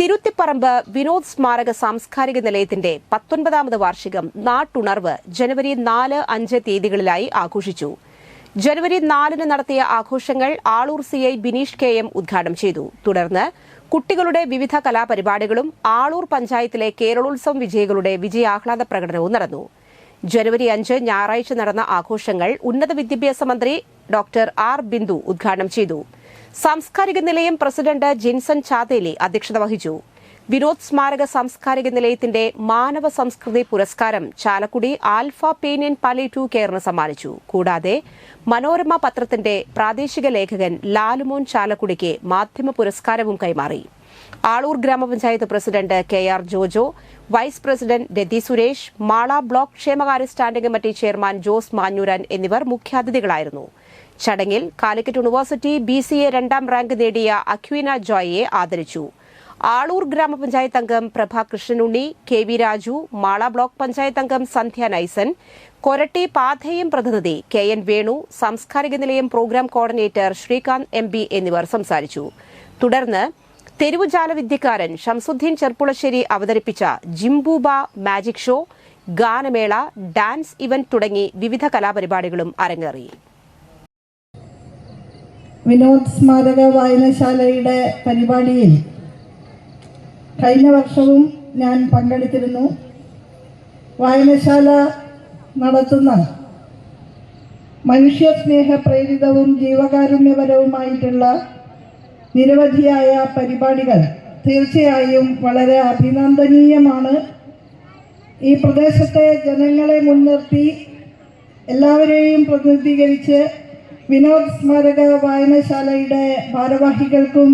തിരുത്തിപ്പറമ്പ് വിനോദ് സ്മാരക സാംസ്കാരിക നിലയത്തിന്റെ പത്തൊൻപതാമത് വാർഷികം നാട്ടുണർവ് ജനുവരി നാല് അഞ്ച് തീയതികളിലായി ആഘോഷിച്ചു. ജനുവരി നാലിന് നടത്തിയ ആഘോഷങ്ങൾ Aloor C I Bineesh K M ഉദ്ഘാടനം ചെയ്തു. തുടർന്ന് കുട്ടികളുടെ വിവിധ കലാപരിപാടികളും ആളൂർ പഞ്ചായത്തിലെ കേരളോത്സവം വിജയികളുടെ വിജയാഹ്ലാദ പ്രകടനവും നടന്നു. ജനുവരി അഞ്ച് ഞായറാഴ്ച നടന്ന ആഘോഷങ്ങൾ ഉന്നത വിദ്യാഭ്യാസ മന്ത്രി ഡോക്ടർ ആർ ബിന്ദു ഉദ്ഘാടനം ചെയ്തു. സാംസ്കാരിക നിലയം പ്രസിഡന്റ് ജിൻസൺ ചാതേലി അധ്യക്ഷത വഹിച്ചു. വിനോദ് സ്മാരക സാംസ്കാരിക നിലയത്തിന്റെ മാനവ സംസ്കൃതി പുരസ്കാരം ചാലക്കുടി ആൽഫ പേനിയൻ പാലേറ്റു കെയറിന് സമ്മാനിച്ചു. കൂടാതെ മനോരമ പത്രത്തിന്റെ പ്രാദേശിക ലേഖകൻ ലാലുമോൻ ചാലക്കുടിക്ക് മാധ്യമ പുരസ്കാരവും കൈമാറി. ആളൂർ ഗ്രാമപഞ്ചായത്ത് president K R Jojo vice president Rathi Suresh Mala block ക്ഷേമകാര്യ standing committee chairman Jose Manjooran എന്നിവർ മുഖ്യാതിഥികളായിരുന്നു. ചടങ്ങിൽ Calicut university B C A രണ്ടാം റാങ്ക് നേടിയ അക്വിന ജോയിയെ ആദരിച്ചു. ആളൂർ ഗ്രാമപഞ്ചായത്ത് അംഗം Prabha Krishnanunni K V Raju Mala block panchayat അംഗം സന്ധ്യ നൈസൻ കൊരട്ടി പാഥേയം പ്രതിനിധി കെ എൻ വേണു സാംസ്കാരിക നിലയം programme coordinator Sreekanth M B എന്നിവർ സംസാരിച്ചു. തുടർന്ന് തെരുവുജാല വിദ്യക്കാരൻ ഷംസുദ്ദീൻ ചെർപ്പുളശ്ശേരി അവതരിപ്പിച്ച ജിംബൂബ മാജിക് ഷോ ഗാനമേള ഡാൻസ് ഇവന്റ് തുടങ്ങി വിവിധ കലാപരിപാടികളും അരങ്ങേറി. വിനോദ് സ്മാരക വായനശാലയുടെ പരിപാടിയിൽ കഴിഞ്ഞ വർഷവും ഞാൻ പങ്കെടുത്തിരുന്നു. വായനശാല നടത്തുന്ന മനുഷ്യ സ്നേഹ പ്രേരിതവും ജീവകാരുണ്യപരവുമായിട്ടുള്ള നിരവധിയായ പരിപാടികൾ തീർച്ചയായും വളരെ അഭിനന്ദനീയമാണ്. ഈ പ്രദേശത്തെ ജനങ്ങളെ മുൻനിർത്തി എല്ലാവരെയും പ്രതിനിധീകരിച്ച് വിനോദ് സ്മാരക വായനശാലയുടെ ഭാരവാഹികൾക്കും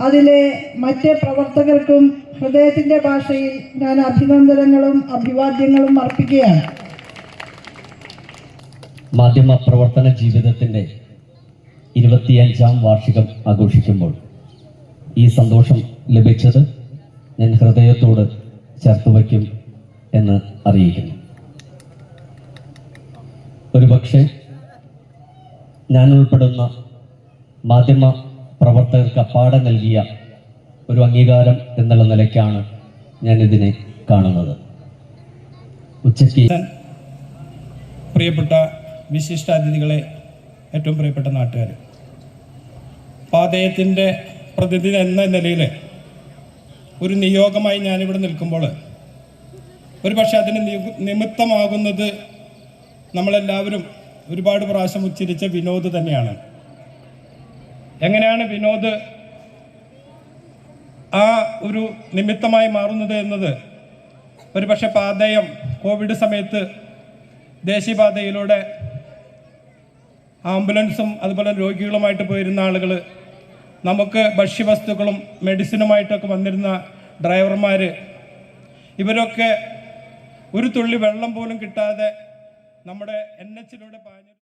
അതിലെ മറ്റ് പ്രവർത്തകർക്കും ഹൃദയത്തിന്റെ ഭാഷയിൽ ഞാൻ അഭിനന്ദനങ്ങളും അഭിവാദ്യങ്ങളും അർപ്പിക്കുകയാണ്. മാധ്യമ പ്രവർത്തന ജീവിതത്തിന്റെ ഇരുപത്തിയഞ്ചാം വാർഷികം ആഘോഷിക്കുമ്പോൾ ഈ സന്തോഷം ലഭിച്ചത് ഞാൻ ഹൃദയത്തോട് ചേർത്ത് വയ്ക്കും എന്ന് അറിയിക്കുന്നു. ഒരുപക്ഷെ ഞാൻ ഉൾപ്പെടുന്ന മാധ്യമ പ്രവർത്തകർക്ക് അപ്പാടെ നൽകിയ ഒരു അംഗീകാരം എന്നുള്ള നിലയ്ക്കാണ് ഞാൻ ഇതിനെ കാണുന്നത്. ഉച്ചയ്ക്ക് പ്രിയപ്പെട്ട വിശിഷ്ടാതിഥികളെ ഏറ്റവും പ്രിയപ്പെട്ട നാട്ടുകാർ പാതയത്തിന്റെ പ്രതിനിധി എന്ന നിലയിൽ ഒരു നിയോഗമായി ഞാനിവിടെ നിൽക്കുമ്പോൾ ഒരു പക്ഷേ അതിന് നിമിത്തമാകുന്നത് നമ്മളെല്ലാവരും ഒരുപാട് പ്രാവശ്യം ഉച്ചരിച്ച വിനോദ് തന്നെയാണ്. എങ്ങനെയാണ് വിനോദ് ആ ഒരു നിമിത്തമായി മാറുന്നത് എന്നത്? ഒരുപക്ഷെ പാതയം കോവിഡ് സമയത്ത് ദേശീയപാതയിലൂടെ ആംബുലൻസും അതുപോലെ രോഗികളുമായിട്ട് പോയിരുന്ന ആളുകൾ നമുക്ക് ഭക്ഷ്യവസ്തുക്കളും മെഡിസിനുമായിട്ടൊക്കെ വന്നിരുന്ന ഡ്രൈവർമാർ ഇവരൊക്കെ ഒരു തുള്ളി വെള്ളം പോലും കിട്ടാതെ നമ്മുടെ എൻ എച്ചിലൂടെ പാഞ്ഞു